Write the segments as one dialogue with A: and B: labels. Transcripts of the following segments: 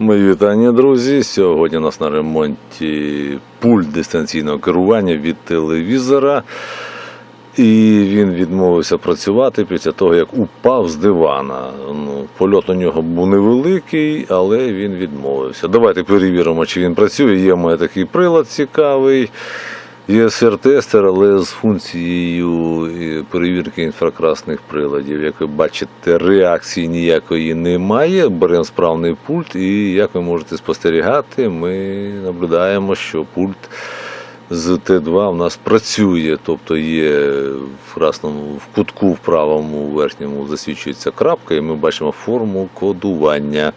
A: Мої вітання, друзі. Сьогодні у нас на ремонті пульт дистанційного керування від телевізора. І він відмовився працювати після того, як упав з дивана. Ну, польот у нього був невеликий, але він відмовився. Давайте перевіримо, чи він працює. Є у мене такий прилад цікавий. ЄСР-тестер, але з функцією е, перевірки інфракрасних приладів. Як ви бачите, реакції ніякої немає. Беремо справний пульт, і як ви можете спостерігати, ми наблюдаємо, що пульт з Т2 у нас працює, тобто є в красному в кутку в правому верхньому засвічується крапка, і ми бачимо форму кодування.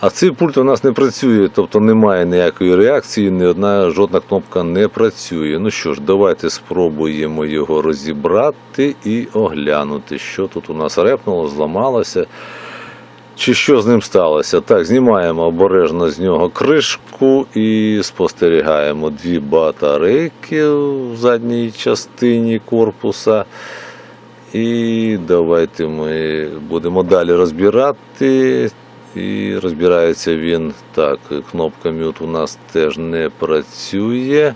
A: А цей пульт у нас не працює, тобто немає ніякої реакції, ні одна жодна кнопка не працює. Ну що ж, давайте спробуємо його розібрати і оглянути, що тут у нас репнуло, зламалося. Чи що з ним сталося? Так, знімаємо обережно з нього кришку і спостерігаємо дві батарейки в задній частині корпуса. І давайте ми будемо далі розбирати. І розбирається він так. Кнопка мют у нас теж не працює.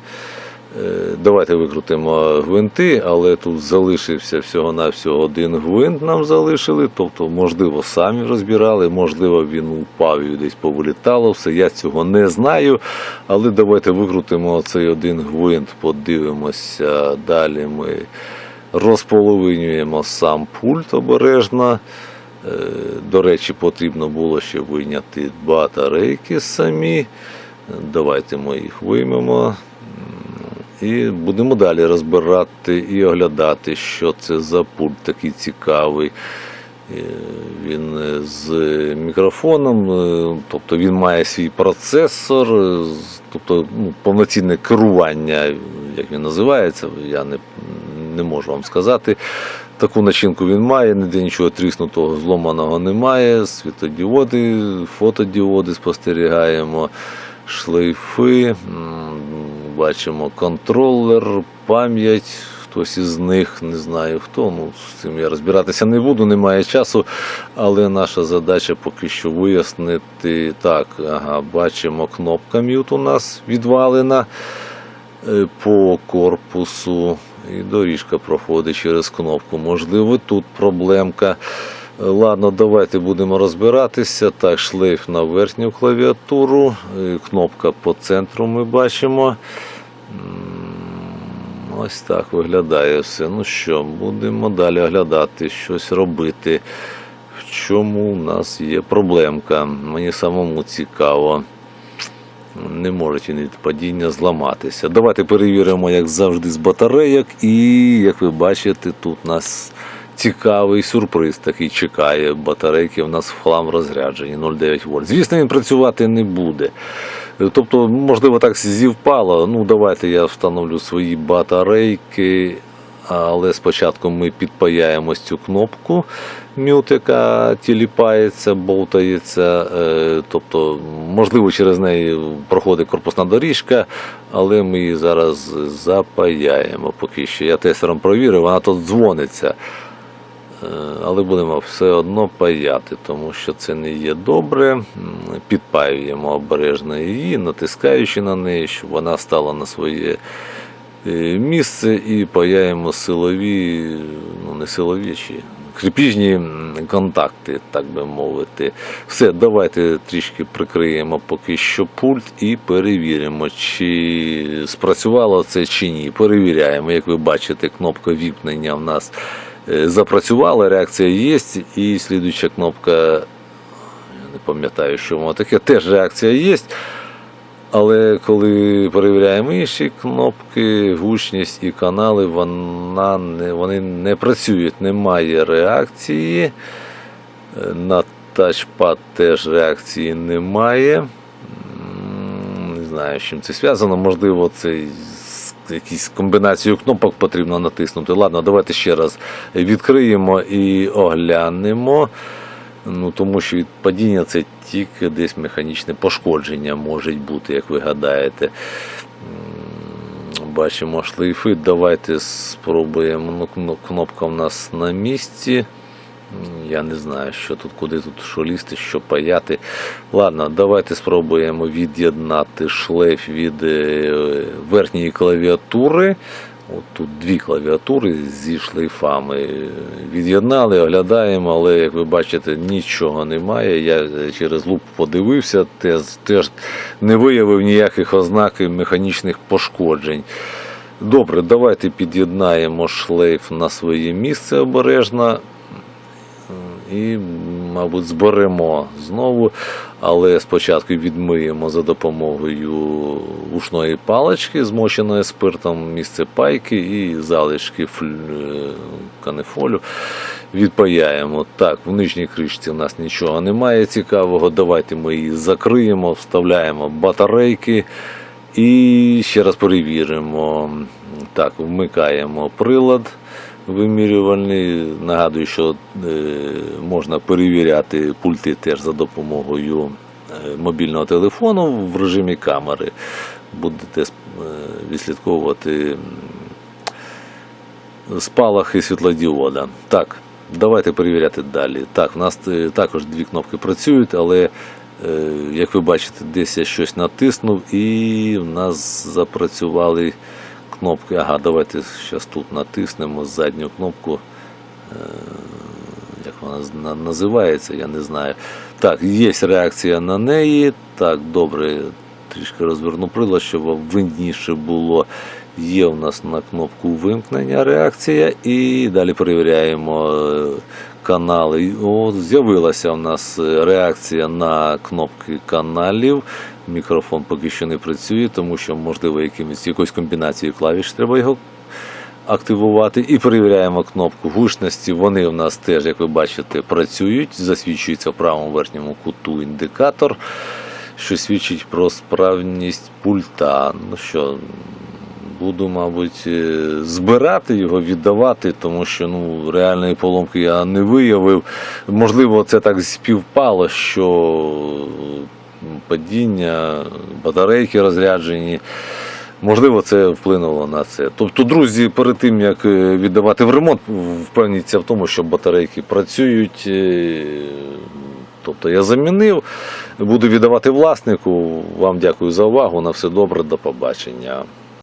A: Е, Давайте викрутимо гвинти, але тут залишився всього-навсього один гвинт нам залишили. Тобто, можливо, самі розбирали, можливо, він упав і десь повилітало все. Я цього не знаю. Але давайте викрутимо цей один гвинт, подивимося. Далі ми розполовинюємо сам пульт обережно. Е, До речі, потрібно було ще вийняти батарейки самі. Давайте ми їх виймемо. І будемо далі розбирати і оглядати, що це за пульт такий цікавий. Е, Він з мікрофоном, е, тобто він має свій процесор, тобто ну, повноцінне керування, як він називається, я не, не можу вам сказати. Таку начинку він має, ніде нічого тріснутого, зломаного немає. Світодіоди, фотодіоди спостерігаємо, шлейфи, бачимо контролер, пам'ять. Хтось із них, не знаю хто. Ну, з цим я розбиратися не буду, немає часу. Але наша задача поки що вияснити. Так, ага, бачимо, кнопка мют у нас відвалена е, по корпусу. І доріжка проходить через кнопку. Можливо, тут проблемка. Ладно, давайте будемо розбиратися. Так, шлейф на верхню клавіатуру, кнопка по центру ми бачимо. Ось так виглядає все. Ну що, будемо далі оглядати, щось робити. В чому у нас є проблемка? Мені самому цікаво. Не можуть від падіння зламатися. Давайте перевіримо, як завжди, з батарейок. І, як ви бачите, тут нас цікавий сюрприз такий чекає. Батарейки в нас в хлам розряджені 0,9 вольт. Звісно, він працювати не буде. Тобто, можливо, так зівпало. Ну, давайте я встановлю свої батарейки. Але спочатку ми підпаяємо цю кнопку мют, яка тіліпається, болтається. Е, Тобто, можливо, через неї проходить корпусна доріжка, але ми її зараз запаяємо. Поки що я тестером провірив, вона тут дзвониться. Е, Але будемо все одно паяти, тому що це не є добре. Підпаюємо обережно її, натискаючи на неї, щоб вона стала на своє місце і паяємо силові, ну не силові чи кріпіжні контакти, так би мовити. Все, давайте трішки прикриємо поки що пульт і перевіримо, чи спрацювало це чи ні. Перевіряємо, як ви бачите, кнопка віпнення в нас е, запрацювала, реакція є, і слідуюча кнопка, я не пам'ятаю, що воно таке, теж реакція є. Але коли перевіряємо інші кнопки, гучність і канали, вона не, вони не працюють, немає реакції. Е, На тачпад теж реакції немає. Не знаю, з чим це зв'язано. Можливо, це якісь комбінацію кнопок потрібно натиснути. Ладно, давайте ще раз відкриємо і оглянемо. Ну, тому що від падіння це тільки десь механічне пошкодження може бути, як ви гадаєте. Бачимо шлейфи. Давайте спробуємо. Ну, кнопка в нас на місці. Я не знаю, що тут, куди тут що лізти, що паяти. Ладно, давайте спробуємо від'єднати шлейф від е, верхньої клавіатури. От тут дві клавіатури зі шлейфами. Від'єднали, оглядаємо, але як ви бачите, нічого немає. Я через луп подивився, теж, теж не виявив ніяких ознак механічних пошкоджень. Добре, давайте під'єднаємо шлейф на своє місце обережно і, мабуть, зберемо знову, але спочатку відмиємо за допомогою ушної палички, змоченої спиртом, місце пайки і залишки фль- е, канифолю відпаяємо. Так, в нижній кришці у нас нічого немає цікавого. Давайте ми її закриємо, вставляємо батарейки. І ще раз перевіримо. Так, вмикаємо прилад вимірювальний. Нагадую, що е, можна перевіряти пульти теж за допомогою е, мобільного телефону в режимі камери. Будете е, відслідковувати спалахи світлодіода. Так, давайте перевіряти далі. Так, в нас також дві кнопки працюють, але Як ви бачите, десь я щось натиснув і в нас запрацювали кнопки. Ага, давайте зараз тут натиснемо задню кнопку. Е, Як вона називається, я не знаю. Так, є реакція на неї. Так, добре, трішки розверну прилад, щоб видніше було. Є у нас на кнопку вимкнення реакція, і далі перевіряємо канали. З'явилася у нас е, реакція на кнопки каналів. Мікрофон поки що не працює, тому що, можливо, якимось якоюсь комбінацією клавіш треба його активувати. І перевіряємо кнопку гучності. Вони у нас теж, як ви бачите, працюють. Засвічується в правому верхньому куту індикатор, що свідчить про справність пульта. Ну що, буду, мабуть, е, збирати його, віддавати, тому що ну, реальної поломки я не виявив. Можливо, це так співпало, що падіння, батарейки розряджені. Можливо, це вплинуло на це. Тобто, друзі, перед тим як е, віддавати в ремонт, впевніться в тому, що батарейки працюють. е, Тобто я замінив, буду віддавати власнику. Вам дякую за увагу. На все добре, до побачення.